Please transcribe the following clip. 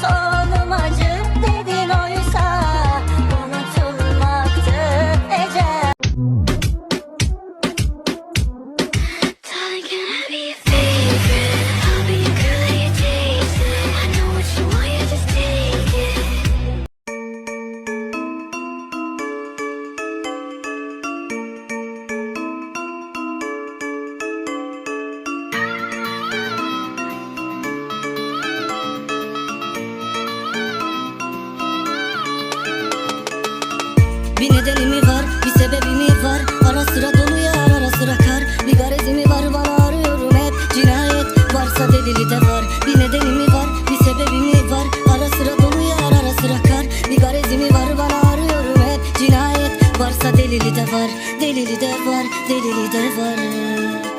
soul. Bir nedeni mi var bir sebebi mi var? Ara sıra dolu yar ara sıra kar. Bir garezi mi var? Bana arıyorum hep. Cinayet varsa delili de var. Bir nedeni mi var bir sebebi mi var? Ara sıra dolu yar ara sıra kar. Bir garezi mi var? Bana arıyorum hep. Cinayet varsa delili de var. Delili de var delili de var.